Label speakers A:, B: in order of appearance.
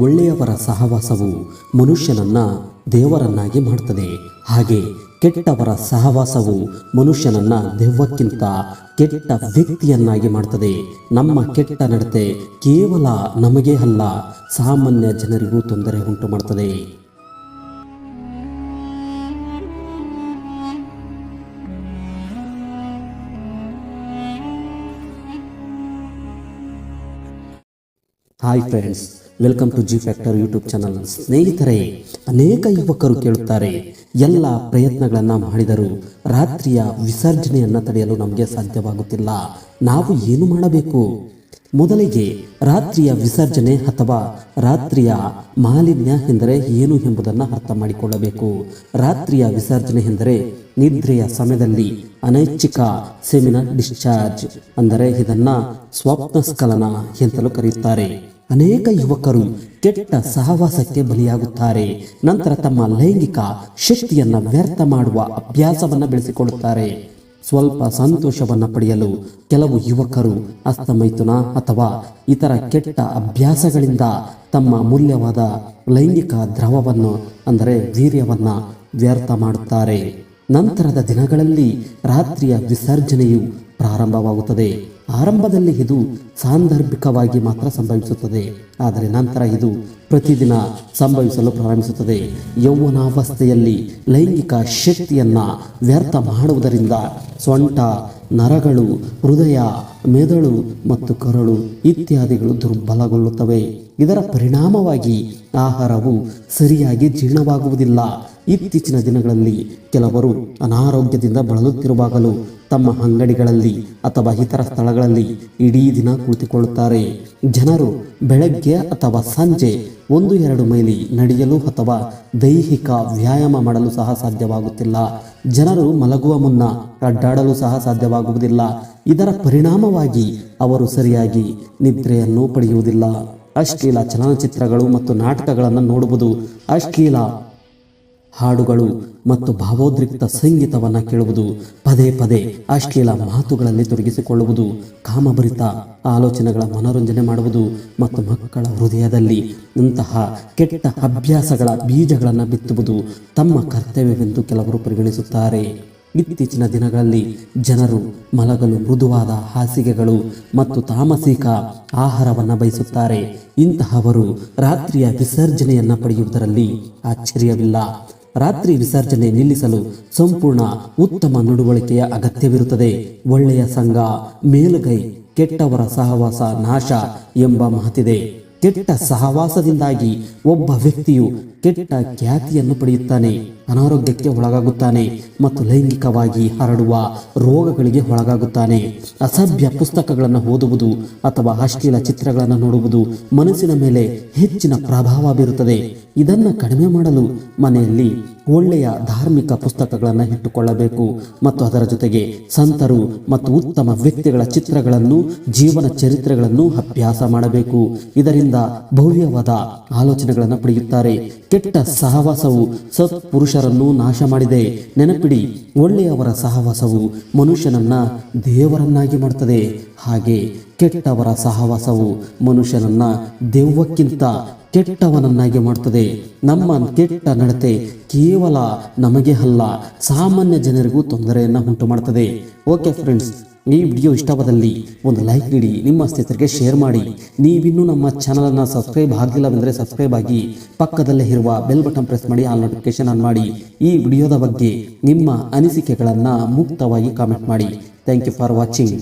A: ಒಳ್ಳೆಯವರ ಸಹವಾಸವು ಮನುಷ್ಯನನ್ನ ದೇವರನ್ನಾಗಿ ಮಾಡುತ್ತದೆ ಹಾಗೆ ಕೆಟ್ಟವರ ಸಹವಾಸವು ಮನುಷ್ಯನನ್ನ ದೆವ್ವಕ್ಕಿಂತ ಕೆಟ್ಟ ವ್ಯಕ್ತಿಯನ್ನಾಗಿ ಮಾಡುತ್ತದೆ ನಮ್ಮ ಕೆಟ್ಟ ನಡತೆ ಕೇವಲ ನಮಗೆ ಅಲ್ಲ, ಸಾಮಾನ್ಯ ಜನರಿಗೂ ತೊಂದರೆ ಉಂಟು ಮಾಡುತ್ತದೆ hi friends welcome to G factor YouTube channel ಸ್ನೇಹಿತರೆ, ಅನೇಕ ಯುವಕರು ಕೇಳುತ್ತಾರೆ, ಎಲ್ಲ ಪ್ರಯತ್ನಗಳನ್ನು ಮಾಡಿದರೂ ರಾತ್ರಿಯ ವಿಸರ್ಜನೆಯನ್ನು ತಡೆಯಲು ನಮಗೆ ಸಾಧ್ಯವಾಗುತ್ತಿಲ್ಲ. ನಾವು ಏನು ಮಾಡಬೇಕು? ಮೊದಲಿಗೆ ರಾತ್ರಿಯ ವಿಸರ್ಜನೆ ಅಥವಾ ರಾತ್ರಿಯ ಮಾಲಿನ್ಯ ಎಂದರೆ ಏನು ಎಂಬುದನ್ನು ಅರ್ಥ ಮಾಡಿಕೊಳ್ಳಬೇಕು. ರಾತ್ರಿಯ ವಿಸರ್ಜನೆ ಎಂದರೆ ನಿದ್ರೆಯ ಸಮಯದಲ್ಲಿ ಅನೈಚ್ಛಿಕ ಸೆಮಿನಲ್ ಡಿಸ್ಚಾರ್ಜ್, ಅಂದರೆ ಇದನ್ನು ಸ್ವಪ್ನ ಸ್ಖಲನ ಎಂತಲೂ ಕರೆಯುತ್ತಾರೆ. ಅನೇಕ ಯುವಕರು ಕೆಟ್ಟ ಸಹವಾಸಕ್ಕೆ ಬಲಿಯಾಗುತ್ತಾರೆ. ನಂತರ ತಮ್ಮ ಲೈಂಗಿಕ ಶಕ್ತಿಯನ್ನ ವ್ಯರ್ಥ ಮಾಡುವ ಅಭ್ಯಾಸವನ್ನ ಬೆಳೆಸಿಕೊಳ್ಳುತ್ತಾರೆ. ಸ್ವಲ್ಪ ಸಂತೋಷವನ್ನ ಪಡೆಯಲು ಕೆಲವು ಯುವಕರು ಅಸ್ತಮೈಥುನ ಅಥವಾ ಇತರ ಕೆಟ್ಟ ಅಭ್ಯಾಸಗಳಿಂದ ತಮ್ಮ ಅಮೂಲ್ಯವಾದ ಲೈಂಗಿಕ ದ್ರವವನ್ನು, ಅಂದರೆ ವೀರ್ಯವನ್ನ ವ್ಯರ್ಥ ಮಾಡುತ್ತಾರೆ. ನಂತರದ ದಿನಗಳಲ್ಲಿ ರಾತ್ರಿಯ ವಿಸರ್ಜನೆಯು ಪ್ರಾರಂಭವಾಗುತ್ತದೆ. ಆರಂಭದಲ್ಲಿ ಇದು ಸಾಂದರ್ಭಿಕವಾಗಿ ಮಾತ್ರ ಸಂಭವಿಸುತ್ತದೆ. ಆದರೆ ನಂತರ ಇದು ಪ್ರತಿದಿನ ಸಂಭವಿಸಲು ಪ್ರಾರಂಭಿಸುತ್ತದೆ. ಯೌವನಾವಸ್ಥೆಯಲ್ಲಿ ಲೈಂಗಿಕ ಶಕ್ತಿಯನ್ನ ವ್ಯರ್ಥ ಮಾಡುವುದರಿಂದ ಸೊಂಟ, ನರಗಳು, ಹೃದಯ, ಮೆದುಳು ಮತ್ತು ಕರಳು ಇತ್ಯಾದಿಗಳು ದುರ್ಬಲಗೊಳ್ಳುತ್ತವೆ. ಇದರ ಪರಿಣಾಮವಾಗಿ ಆಹಾರವು ಸರಿಯಾಗಿ ಜೀರ್ಣವಾಗುವುದಿಲ್ಲ. ಇತ್ತೀಚಿನ ದಿನಗಳಲ್ಲಿ ಕೆಲವರು ಅನಾರೋಗ್ಯದಿಂದ ಬಳಲುತ್ತಿರುವಾಗಲೂ ತಮ್ಮ ಅಂಗಡಿಗಳಲ್ಲಿ ಅಥವಾ ಇತರ ಸ್ಥಳಗಳಲ್ಲಿ ಇಡೀ ದಿನ ಕುಳಿತುಕೊಳ್ಳುತ್ತಾರೆ. ಜನರು ಬೆಳಗ್ಗೆ ಅಥವಾ ಸಂಜೆ ಒಂದು ಎರಡು ಮೈಲಿ ನಡೆಯಲು ಅಥವಾ ದೈಹಿಕ ವ್ಯಾಯಾಮ ಮಾಡಲು ಸಹ ಸಾಧ್ಯವಾಗುತ್ತಿಲ್ಲ. ಜನರು ಮಲಗುವ ಮುನ್ನ ಅಡ್ಡಾಡಲು ಸಹ ಸಾಧ್ಯವಾಗುವುದಿಲ್ಲ. ಇದರ ಪರಿಣಾಮವಾಗಿ ಅವರು ಸರಿಯಾಗಿ ನಿದ್ರೆಯನ್ನು ಪಡೆಯುವುದಿಲ್ಲ. ಅಶ್ಲೀಲ ಚಲನಚಿತ್ರಗಳು ಮತ್ತು ನಾಟಕಗಳನ್ನು ನೋಡುವುದು ಅಶ್ಲೀಲ ಹಾಡುಗಳು ಮತ್ತು ಭಾವೋದ್ರಿಕ್ತ ಸಂಗೀತವನ್ನು ಕೇಳುವುದು ಪದೇ ಪದೇ ಅಶ್ಲೀಲ ಮಾತುಗಳಲ್ಲಿ ತೊಡಗಿಸಿಕೊಳ್ಳುವುದು, ಕಾಮಭರಿತ ಆಲೋಚನೆಗಳ ಮನೋರಂಜನೆ ಮಾಡುವುದು ಮತ್ತು ಮಕ್ಕಳ ಹೃದಯದಲ್ಲಿ ಇಂತಹ ಕೆಟ್ಟ ಅಭ್ಯಾಸಗಳ ಬೀಜಗಳನ್ನು ಬಿತ್ತುವುದು ತಮ್ಮ ಕರ್ತವ್ಯವೆಂದು ಕೆಲವರು ಪರಿಗಣಿಸುತ್ತಾರೆ. ಇತ್ತೀಚಿನ ದಿನಗಳಲ್ಲಿ ಜನರು ಮಲಗಲು ಮೃದುವಾದ ಹಾಸಿಗೆಗಳು ಮತ್ತು ತಾಮಸಿಕ ಆಹಾರವನ್ನು ಬಯಸುತ್ತಾರೆ. ಇಂತಹವರು ರಾತ್ರಿಯ ವಿಸರ್ಜನೆಯನ್ನ ಪಡೆಯುವುದರಲ್ಲಿ ಆಶ್ಚರ್ಯವಿಲ್ಲ. ರಾತ್ರಿ ವಿಸರ್ಜನೆ ನಿಲ್ಲಿಸಲು ಸಂಪೂರ್ಣ ಉತ್ತಮ ನಡವಳಿಕೆಯ ಅಗತ್ಯವಿರುತ್ತದೆ. ಒಳ್ಳೆಯ ಸಂಘ, ಮೇಲುಗೈ, ಕೆಟ್ಟವರ ಸಹವಾಸ, ನಾಶ ಎಂಬ ಮಾತಿದೆ ಕೆಟ್ಟ ಸಹವಾಸದಿಂದಾಗಿ ಒಬ್ಬ ವ್ಯಕ್ತಿಯು ಕೆಟ್ಟ ಖ್ಯಾತಿಯನ್ನು ಪಡೆಯುತ್ತಾನೆ, ಅನಾರೋಗ್ಯಕ್ಕೆ ಒಳಗಾಗುತ್ತಾನೆ ಮತ್ತು ಲೈಂಗಿಕವಾಗಿ ಹರಡುವ ರೋಗಗಳಿಗೆ ಒಳಗಾಗುತ್ತಾನೆ. ಅಸಭ್ಯ ಪುಸ್ತಕಗಳನ್ನು ಓದುವುದು ಅಥವಾ ಅಶ್ಲೀಲ ಚಿತ್ರಗಳನ್ನು ನೋಡುವುದು ಮನಸ್ಸಿನ ಮೇಲೆ ಹೆಚ್ಚಿನ ಪ್ರಭಾವ ಬೀರುತ್ತದೆ. ಇದನ್ನು ಕಡಿಮೆ ಮಾಡಲು ಮನೆಯಲ್ಲಿ ಒಳ್ಳೆಯ ಧಾರ್ಮಿಕ ಪುಸ್ತಕಗಳನ್ನು ಇಟ್ಟುಕೊಳ್ಳಬೇಕು ಮತ್ತು ಅದರ ಜೊತೆಗೆ ಸಂತರು ಮತ್ತು ಉತ್ತಮ ವ್ಯಕ್ತಿಗಳ ಚಿತ್ರಗಳನ್ನು, ಜೀವನ ಚರಿತ್ರೆಗಳನ್ನು ಅಭ್ಯಾಸ ಮಾಡಬೇಕು. ಇದರಿಂದ ಭವ್ಯವಾದ ಆಲೋಚನೆಗಳನ್ನು ಪಡೆಯುತ್ತಾರೆ. ಕೆಟ್ಟ ಸಹವಾಸವು ಸತ್ಪುರುಷರನ್ನು ನಾಶ ಮಾಡಿದೆ. ನೆನಪಿಡಿ, ಒಳ್ಳೆಯವರ ಸಹವಾಸವು ಮನುಷ್ಯನನ್ನ ದೇವರನ್ನಾಗಿ ಮಾಡುತ್ತದೆ. ಹಾಗೆ ಕೆಟ್ಟವರ ಸಹವಾಸವು ಮನುಷ್ಯನನ್ನ ದೆವ್ವಕ್ಕಿಂತ ಕೆಟ್ಟವನನ್ನಾಗಿ ಮಾಡುತ್ತದೆ ನಮ್ಮ ಕೆಟ್ಟ ನಡತೆ ಕೇವಲ ನಮಗೆ ಅಲ್ಲ, ಸಾಮಾನ್ಯ ಜನರಿಗೂ ತೊಂದರೆಯನ್ನು ಉಂಟು ಮಾಡುತ್ತದೆ ಓಕೆ ಫ್ರೆಂಡ್ಸ್, ಈ ವಿಡಿಯೋ ಇಷ್ಟವಾದಲ್ಲಿ ಒಂದು ಲೈಕ್ ನೀಡಿ, ನಿಮ್ಮ ಸ್ನೇಹಿತರಿಗೆ ಶೇರ್ ಮಾಡಿ. ನೀವಿನ್ನೂ ನಮ್ಮ ಚಾನಲನ್ನು ಸಬ್ಸ್ಕ್ರೈಬ್ ಆಗಿಲ್ಲವೆಂದರೆ ಸಬ್ಸ್ಕ್ರೈಬ್ ಆಗಿ, ಪಕ್ಕದಲ್ಲೇ ಇರುವ ಬೆಲ್ ಬಟನ್ ಪ್ರೆಸ್ ಮಾಡಿ, ಆಲ್ ನೋಟಿಫಿಕೇಶನ್ ಆನ್ ಮಾಡಿ. ಈ ವಿಡಿಯೋದ ಬಗ್ಗೆ ನಿಮ್ಮ ಅನಿಸಿಕೆಗಳನ್ನು ಮುಕ್ತವಾಗಿ ಕಾಮೆಂಟ್ ಮಾಡಿ. Thank you for watching.